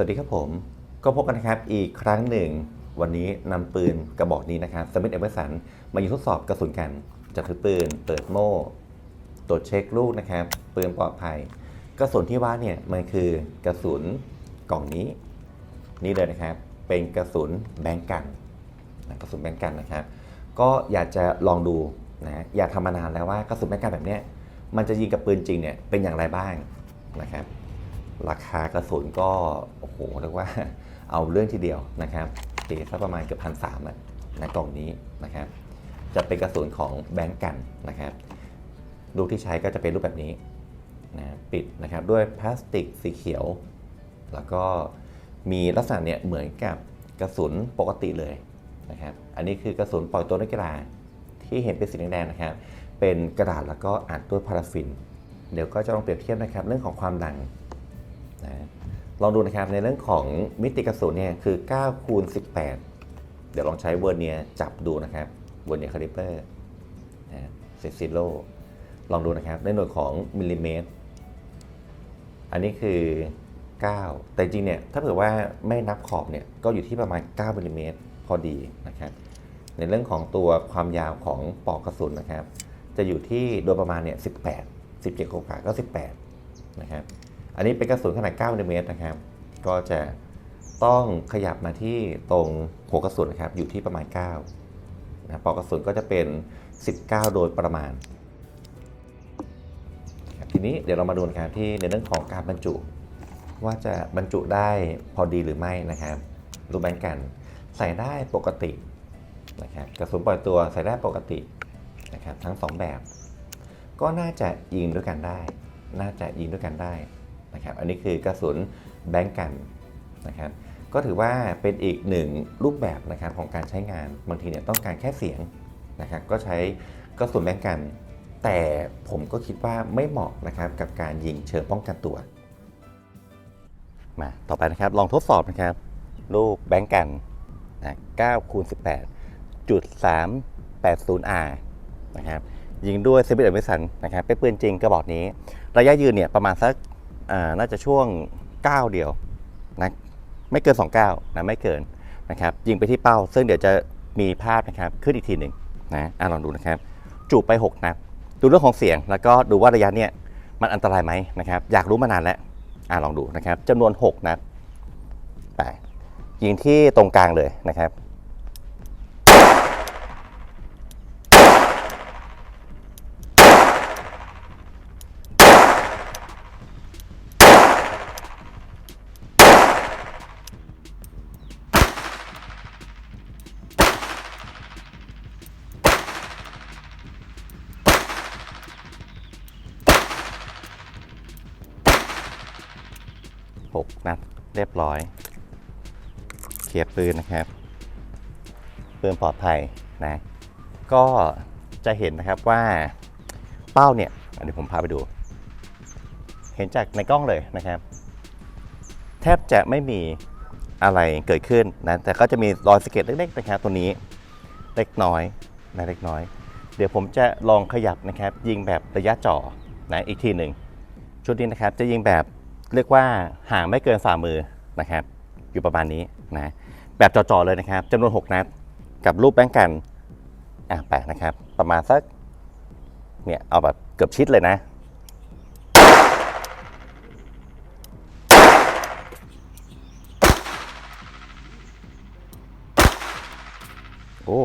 สวัสดีครับผม ก็พบกันนะครับอีกครั้งหนึ่ง วันนี้นำปืนกระบอกนี้นะครับสมิธเอเวอร์สันมาอยิงทดสอบกระสุนกันจัดถือปืน เปิดโม่ตรวจเช็คลูกนะครับ ปืนปลอดภัย กระสุนที่ว่าเนี่ยมันคือกระสุนกล่องนี้ นี่เลยนะครับ เป็นกระสุนแบงกันนะกระสุนแบงกันนะครับ ก็อยากจะลองดูนะอยากทำมานานแล้วว่ากระสุนแบงก์กันแบบเนี้ยมันจะยิงกับปืนจริงเนี่ยเป็นอย่างไรบ้างนะครับ ราคากระสุนก็ โอ้โหเรียกว่าเอาเรื่องทีเดียวนะครับตีสักประมาณเกือบพันสามนะกล่องนี้นะครับ จะเป็นกระสุนของแบงก์กันนะครับลูกที่ใช้ก็จะเป็นรูปแบบนี้นะปิดนะครับด้วยพลาสติกสีเขียว แล้วก็มีลักษณะเนี่ยเหมือนกับกระสุนปกติเลยนะครับ อันนี้คือกระสุนปล่อยตัวนักกีฬาที่เห็นเป็นสีแดงๆนะครับ เป็นกระดาษแล้วก็อัดด้วยพาราฟิน เดี๋ยวก็จะลองเปรียบเทียบนะครับ เรื่องของความดัง นะลองดูนะครับในเรื่องของมิติกระสุนเนี่ยคือ9คูณ18 เดี๋ยวลองใช้เวอร์เนียจับดูนะครับเวอร์เนียคาลิเปอร์นะเซซิโลลองดูนะครับในหน่วยของมิลลิเมตร อันนี้คือ 9 แต่จริงเนี่ยถ้าเผื่อว่าไม่นับขอบเนี่ยก็อยู่ที่ประมาณ 9มิลลิเมตรพอดีนะครับในเรื่องของตัวความยาวของปอกกระสุนนะครับ จะอยู่ที่โดยประมาณเนี่ย 18 17กว่าก็ 18 นะครับ อันนี้เป็นกระสุนขนาด9มิลลิเมตรนะครับ ก็จะต้องขยับมาที่ตรงหัวกระสุนนะครับ อยู่ที่ประมาณ9นะปลอกกระสุนก็จะเป็น 19 โดยประมาณ ทีนี้เดี๋ยวเรามาดูนะครับที่ในเรื่องของการบรรจุ ว่าจะบรรจุได้พอดีหรือไม่นะครับรูปแบงกัน ใส่ได้ปกตินะครับกระสุนปล่อยตัวใส่ได้ปกตินะครับทั้งสองแบบ ก็น่าจะยิงด้วยกันได้ น่าจะยิงด้วยกันได้ นะครับอันนี้คือกระสุนแบงก์กันนะครับก็ถือว่าเป็นอีกหนึ่งรูปแบบนะครับของการใช้งานบางทีเนี่ยต้องการแค่เสียงนะครับก็ใช้กระสุนแบงก์กัน แต่ผมก็คิดว่าไม่เหมาะนะครับกับการยิงเชิงป้องกันตัวมาต่อไปนะครับลองทดสอบนะครับรูปแบงก์กันนะ9คูณ18จุด380 R นะครับยิงด้วยเซมิเอเมสันนะครับเป็นปืนจริงกระบอกนี้ ระยะยืนเนี่ยประมาณสัก น่าจะช่วง 9 เดียวนะไม่เกิน 2 9นะไม่เกินนะครับยิงไปที่เป้า ซึ่งเดี๋ยวจะมีภาพนะครับขึ้นอีกทีหนึ่งนะอะลองดูนะครับ จูบไป 6 นัดดูเรื่องของเสียง แล้วก็ดูว่าระยะเนี่ยมันอันตรายไหมนะครับอยากรู้มานานแล้วอะลองดูนะครับจำนวน 6 นัดไปยิงที่ตรงกลางเลยนะครับ 6 นัดเรียบร้อยเคลียร์ปืนนะครับปืนปลอดภัยนะ ก็จะเห็นนะครับว่าเป้าเนี่ยอันนี้ผมพาไปดู เห็นจากในกล้องเลยนะครับ แทบจะไม่มีอะไรเกิดขึ้นนะแต่ก็จะมีรอยสะเก็ดเล็กๆนะครับตัวนี้เล็กน้อยนะเล็กน้อย เดี๋ยวผมจะลองขยับนะครับ ยิงแบบระยะจ่อนะอีกทีหนึ่งชุดนี้นะครับจะยิงแบบ เรียกว่าห่างไม่เกินฝ่ามือนะครับ อยู่ประมาณนี้นะแบบจ่อๆเลยนะครับจำนวน 6 นัด กับรูปแบงกันอะแปะนะครับ ประมาณสักเนี่ยเอาแบบเกือบชิดเลยนะ โอ้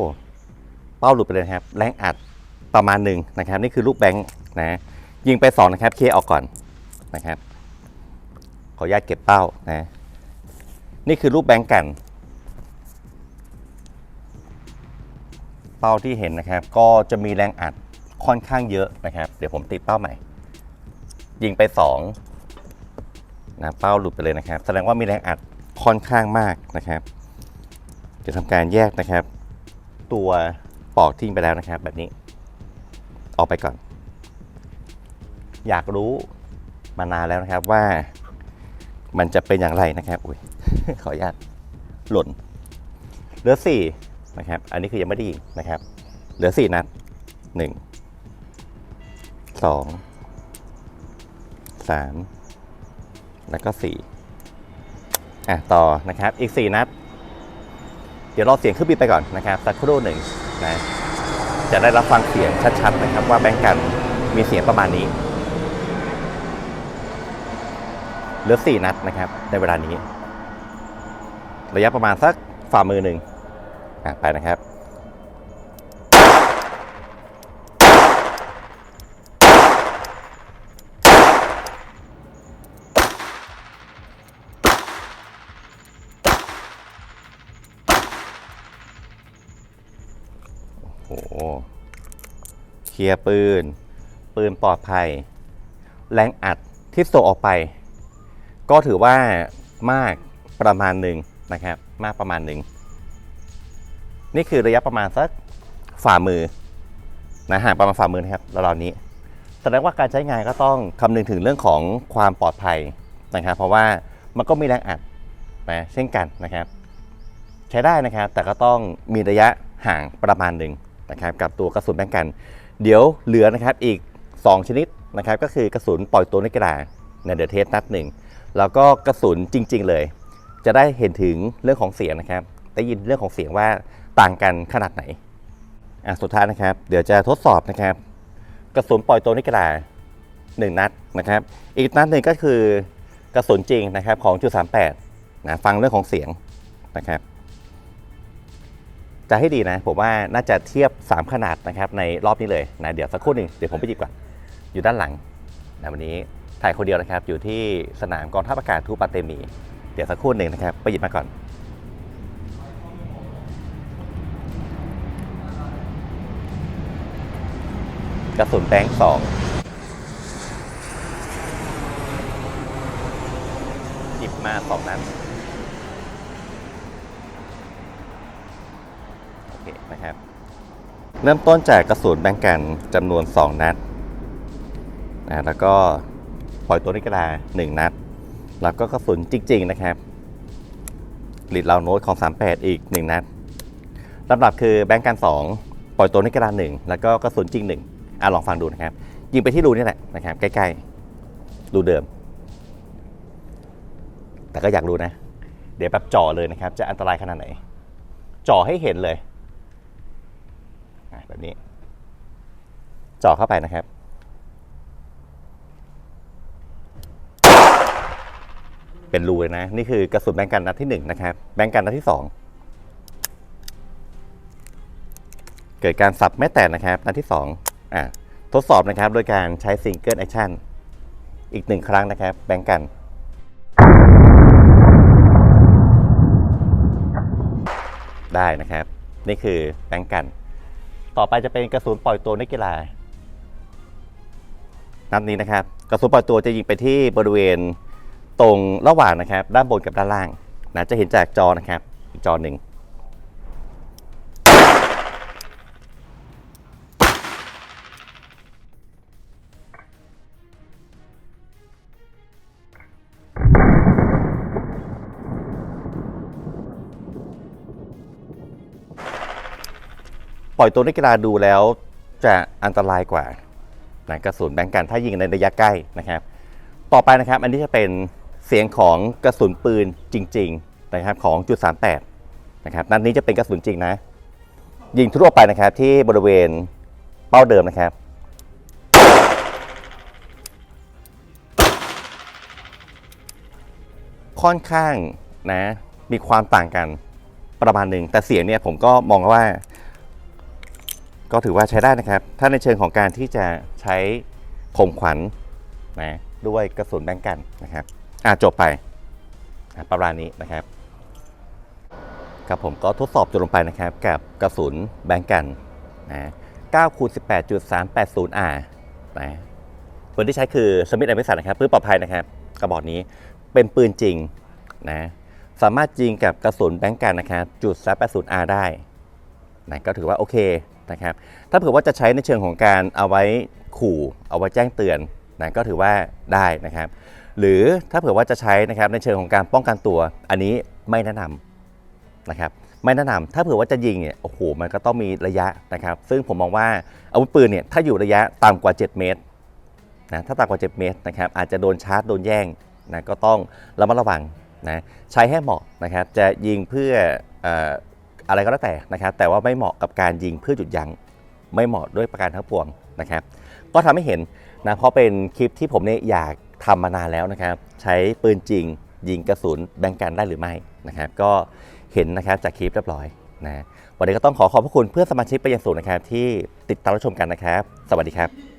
เป้าหลุดไปเลยครับ แรงอัดประมาณหนึ่งนะครับ นี่คือลูกแบงค์นะยิงไป2นะครับเคออกก่อนนะครับ ออนุญาตเก็บเป้านะนี่คือรูปแบงก์กัน เป้าที่เห็นนะครับ ก็จะมีแรงอัดค่อนข้างเยอะนะครับ เดี๋ยวผมติดเป้าใหม่ ยิงไป2นะเป้าหลุดไปเลยนะครับ แสดงว่ามีแรงอัดค่อนข้างมากนะครับ จะทำการแยกนะครับ ตัวปอกทิ้งไปแล้วนะครับ แบบนี้ ออกไปก่อน อยากรู้มานานแล้วนะครับว่า มันจะเป็นอย่างไรนะครับอุ้ยขออนุญาตหล่นเหลือสี่นะครับ อันนี้คือยังไม่ได้ยิงนะครับ เหลือสี่นัดหนึ่งสองสามแล้วก็สี่อะต่อนะครับอีก4นัด เดี๋ยวรอเสียงเครื่องบินไปก่อนนะครับสักครู่หนึ่งนะจะได้รับฟังเสียงชัดๆนะครับ ว่าแบงก์กันมีเสียงประมาณนี้ เหลือ 4 นัดนะครับ ในเวลานี้ ระยะประมาณสักฝ่ามือหนึ่งไปนะครับ โอ้โห เคลียร์ปืน ปืนปลอดภัย แรงอัดที่ส่งออกไป ก็ถือว่ามากประมาณหนึ่งนะครับ มากประมาณหนึ่งนี่คือระยะประมาณสักฝ่ามือนะห่างประมาณฝ่ามือนะครับราวๆนี้แสดงว่าการใช้งานก็ต้องคำนึงถึงเรื่องของความปลอดภัยนะครับเพราะว่ามันก็มีแรงอัดนะเช่นกันนะครับ ใช้ได้นะครับ แต่ก็ต้องมีระยะห่างประมาณหนึ่งนะครับ กับตัวกระสุนแบงกัน เดี๋ยวเหลือนะครับอีก 2 ชนิดนะครับ ก็คือกระสุนปล่อยตัวในกระดาษในเดอะเทสนัดหนึ่ง แล้วก็กระสุนจริง ๆ เลย จะได้เห็นถึงเรื่องของเสียงนะครับ ได้ยินเรื่องของเสียงว่าต่างกันขนาดไหนอะสุดท้ายนะครับ เดี๋ยวจะทดสอบนะครับ กระสุนปล่อยตัวในกระดาษหนึ่งนัดนะครับ อีกนัดหนึ่งก็คือกระสุนจริงนะครับของจุดสามแปดนะฟังเรื่องของเสียงนะครับ จะให้ดีนะ ผมว่าน่าจะเทียบ 3 ขนาดนะครับในรอบนี้เลยนะเดี๋ยวสักครู่หนึ่งเดี๋ยวผมไปหยิบก่อนอยู่ด้านหลังนะวันนี้ ถ่ายคนเดียวนะครับ อยู่ที่สนามกองทัพอากาศทูปาเตมี เดี๋ยวสักครู่หนึ่งนะครับ ไปหยิบมาก่อนกระสุนแบงค์สองหยิบมาสองนัดโอเคนะครับ เริ่มต้นจากกระสุนแบงกันจำนวน 2 นัดนะแล้วก็ ปล่อยตัวนิกรา1นัด แล้วก็กระสุนจริง ๆ นะครับลิดลาวโน้ตของ 38 อีก 1 นัดลำดับคือแบงกัน2ปล่อยตัวนิกรา1แล้วก็กระสุนจริง1อะลองฟังดูนะครับ ยิงไปที่รูนี่แหละนะครับใกล้ๆรูเดิม แต่ก็อยากรู้นะ เดี๋ยวแบบจ่อเลยนะครับ จะอันตรายขนาดไหน จ่อให้เห็นเลยแบบนี้ จ่อเข้าไปนะครับ เป็นรูเลยนะ นี่คือกระสุนแบงกันนัดที่1นะครับ แบงกันนัดที่2เกิดการสับไม่แตกนะครับ นัดที่2อะทดสอบนะครับโดยการใช้ซิงเกิลแอคชั่นอีกหนึ่งครั้งนะครับ แบงกันได้นะครับ นี่คือแบงกัน ต่อไปจะเป็นกระสุนปล่อยตัวนักกีฬานัดนี้นะครับ กระสุนปล่อยตัวจะยิงไปที่บริเวณ ตรงระหว่างนะครับ ด้านบนกับด้านล่างนะจะเห็นจากจอนะครับอีกจอหนึ่งปล่อยตัวนักกีฬาดูแล้วจะอันตรายกว่านะกระสุนแบงกันถ้ายิงในระยะใกล้นะครับ ต่อไปนะครับ อันนี้จะเป็น เสียงของกระสุนปืนจริงๆนะครับของจุด38นะครับนัดนี้จะเป็นกระสุนจริงนะ ยิงทั่วไปนะครับที่บริเวณเป้าเดิมนะครับค่อนข้างนะมีความต่างกันประมาณหนึ่งแต่เสียงเนี่ยผมก็มองว่า ก็ถือว่าใช้ได้นะครับ ถ้าในเชิงของการที่จะใช้ข่มขวัญนะด้วยกระสุนแบงกันนะครับ อะจบไปประมาณนี้นะครับ ครับผมก็ทดสอบจนลงไปนะครับ กับกระสุนแบงกันนะ9คูณ18.380 R นะปืนที่ใช้คือสมิธแอม s สันนะครับปืนปลอดภัยนะครับ กระบอกนี้เป็นปืนจริงนะสามารถยิงกับกระสุนแบงกันนะครับจุด380 R ได้นะก็ถือว่าโอเคนะครับ ถ้าเผื่อว่าจะใช้ในเชิงของการเอาไว้ขู่ เอาไว้แจ้งเตือนนะก็ถือว่าได้นะครับ หรือถ้าเผื่อว่าจะใช้นะครับในเชิงของการป้องกันตัว อันนี้ไม่แนะนำนะครับไม่แนะนำถ้าเผื่อว่าจะยิงเนี่ยโอ้โหมันก็ต้องมีระยะนะครับ ซึ่งผมมองว่าอาวุธปืนเนี่ยถ้าอยู่ระยะต่ำกว่า 7 เมตรนะถ้าต่ำกว่า 7 เมตรนะครับอาจจะโดนชาร์จโดนแย่งนะก็ต้องระมัดระวังนะใช้ให้เหมาะนะครับจะยิงเพื่อออะไรก็แล้วแต่นะครับ แต่ว่าไม่เหมาะกับการยิงเพื่อหยุดยั้งไม่เหมาะด้วยประการทั้งปวงนะครับ ก็ทำให้เห็นนะเพราะเป็นคลิปที่ผมเนี่ยอยาก ทำมานานแล้วนะครับ ใช้ปืนจริง ยิงกระสุนแบ่งกันได้หรือไม่นะครับ ก็เห็นนะครับจากคลิปเรียบร้อยนะวันนี้ก็ต้องขอขอบพระคุณเพื่อนสมาชิกไปนอย่างสูงนะครับ ที่ติดตามรับชมกันนะครับ สวัสดีครับ